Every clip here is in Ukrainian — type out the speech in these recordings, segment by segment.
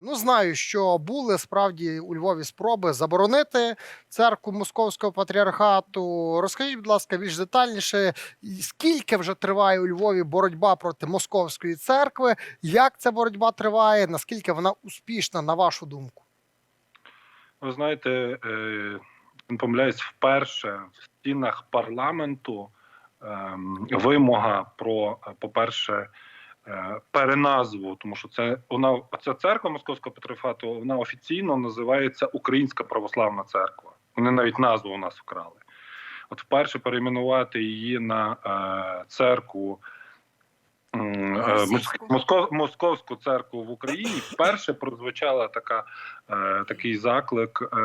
Ну, знаю, що були справді у Львові спроби заборонити церкву Московського патріархату. Розкажіть, будь ласка, більш детальніше, скільки вже триває у Львові боротьба проти московської церкви? Як ця боротьба триває? Наскільки вона успішна, на вашу думку? Ви знаєте, е, не помиляюсь, вперше в стінах парламенту ем, вимога про, е, по-перше, е, переназву, тому що це вона ця церква Московського патріархату, вона офіційно називається Українська православна церква. Вони навіть назву у нас вкрали. От вперше перейменувати її на е, церкву. е, Москов, Московську церкву в Україні вперше прозвучала така е, такий заклик, е,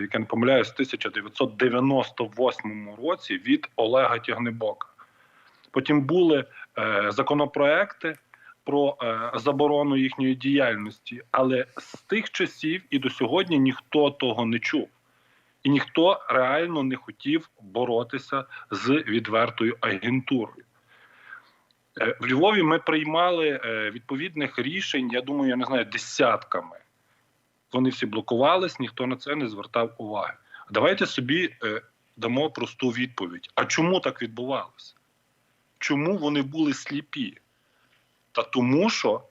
який не помиляюсь, в 1998 році від Олега Тягнебока. Потім були е, законопроекти про е, заборону їхньої діяльності, але з тих часів і до сьогодні ніхто того не чув. І ніхто реально не хотів боротися з відвертою агентурою. Е, В Львові ми приймали е, відповідних рішень, я думаю, я не знаю, десятками. Вони всі блокувались, ніхто на це не звертав уваги. Давайте собі дамо просту відповідь: а чому так відбувалося? Чому вони були сліпі? Та тому, що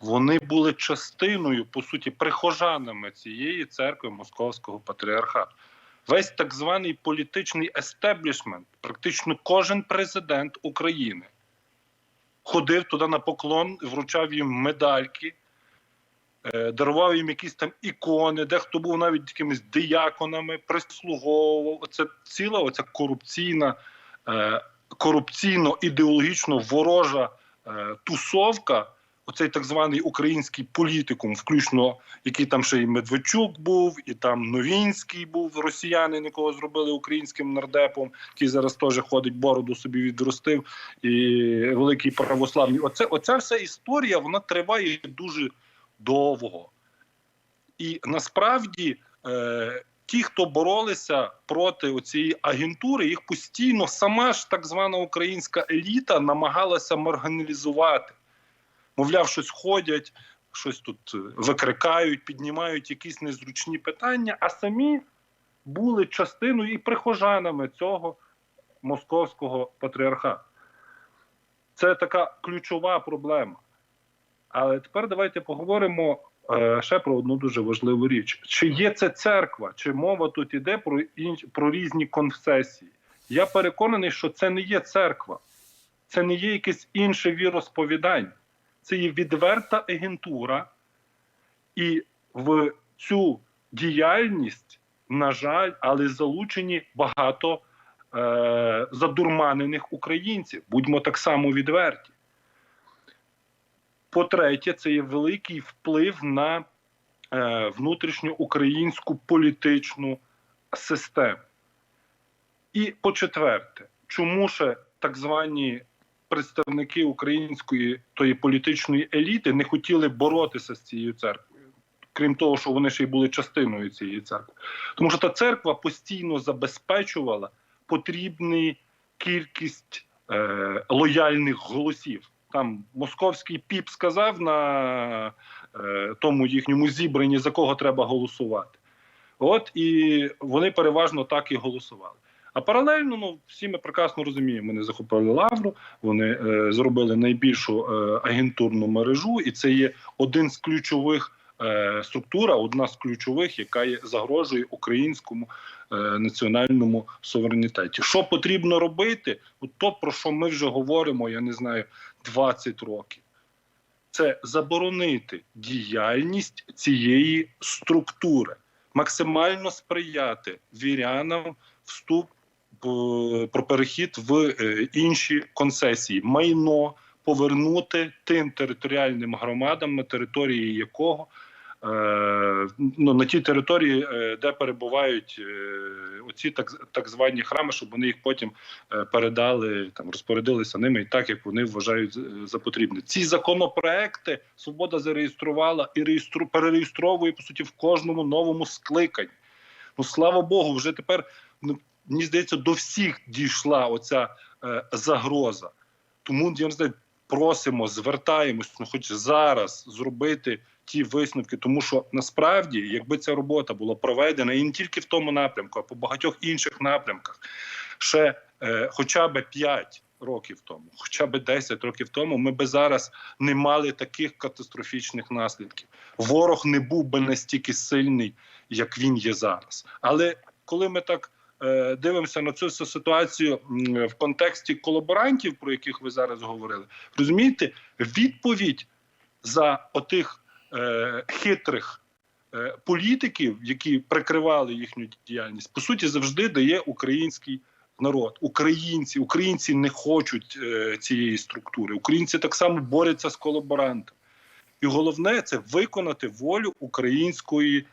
вони були частиною, по суті, прихожанами цієї церкви Московського патріархату. Весь так званий політичний естеблішмент, практично кожен президент України ходив туди на поклон, вручав їм медальки, е, дарував їм якісь там ікони, дехто був навіть якимись дияконами, прислуговував. Це ціла оця корупційна, е, корупційно-ідеологічно ворожа тусовка. Оцей так званий український політикум, включно який там ще і Медведчук був, і там Новінський був росіянин, якого зробили українським нардепом, який зараз теж ходить, бороду собі відростив, і великий православний. Оце оця вся історія вона триває дуже довго. І насправді е, ті, хто боролися проти цієї агентури, їх постійно сама ж так звана українська еліта намагалася маргіналізувати. Мовляв, щось ходять, щось тут е, викрикають, піднімають якісь незручні питання, а самі були частиною і прихожанами цього московського патріархату. Це така ключова проблема. Але тепер давайте поговоримо ще про одну дуже важливу річ: чи є це церква, чи мова тут іде про інш, про різні конфесії? Я переконаний, що це не є церква, це не є якесь інше віросповідання, це є відверта агентура, і в цю діяльність, на жаль, але залучені багато е, задурманених українців. Будьмо так само відверті. По-третє, це є великий вплив на е, внутрішньоукраїнську політичну систему. І по-четверте, чому ще так звані представники української тої політичної еліти не хотіли боротися з цією церквою, крім того, що вони ще й були частиною цієї церкви. Тому що та церква постійно забезпечувала потрібну кількість е, лояльних голосів. Там московський піп сказав на е, тому їхньому зібранні, за кого треба голосувати. От і вони переважно так і голосували. А паралельно, ну всі ми прекрасно розуміємо, вони захопили лавру, вони е, зробили найбільшу е, агентурну мережу, і це є один з ключових е, структура, одна з ключових, яка є загрожує українському е, національному суверенітеті. Що потрібно робити? От то про що ми вже говоримо, я не знаю, 20 років. Це заборонити діяльність цієї структури, максимально сприяти вірянам вступ про перехід в е, інші концесії, майно повернути тим територіальним громадам, на території якого е, ну, на тій території, е, де перебувають е, оці так, так звані храми, щоб вони їх потім е, передали там, розпорядилися ними і так, як вони вважають за- потрібне. Ці законопроекти свобода зареєструвала і реєстру перереєстровує по суті в кожному новому скликанні. Ну слава Богу, вже тепер ну, мені здається, до всіх дійшла оця е, загроза. Тому я не знаю, просимо, звертаємось, ну хоч зараз зробити ті висновки, тому що насправді, якби ця робота була проведена і не тільки в тому напрямку, а по багатьох інших напрямках, ще е, хоча б 5 років тому, хоча б 10 років тому, ми би зараз не мали таких катастрофічних наслідків. Ворог не був би настільки сильний, як він є зараз. Але коли ми так е, дивимося на цю ситуацію в контексті колаборантів, про яких ви зараз говорили, розумієте, відповідь за отих е, хитрих е, політиків, які прикривали їхню діяльність, по суті, завжди дає український народ. Українці, українці не хочуть е, цієї структури. Українці так само борються з колаборантами. І головне це виконати волю української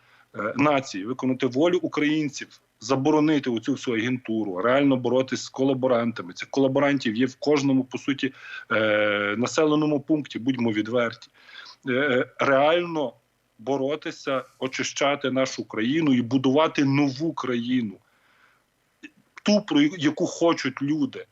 нації, виконати волю українців, заборонити оцю всю агентуру, реально боротися з колаборантами. Цих колаборантів є в кожному по суті е, населеному пункті. Будьмо відверті, е, реально боротися, очищати нашу країну і будувати нову країну, ту, про яку хочуть люди.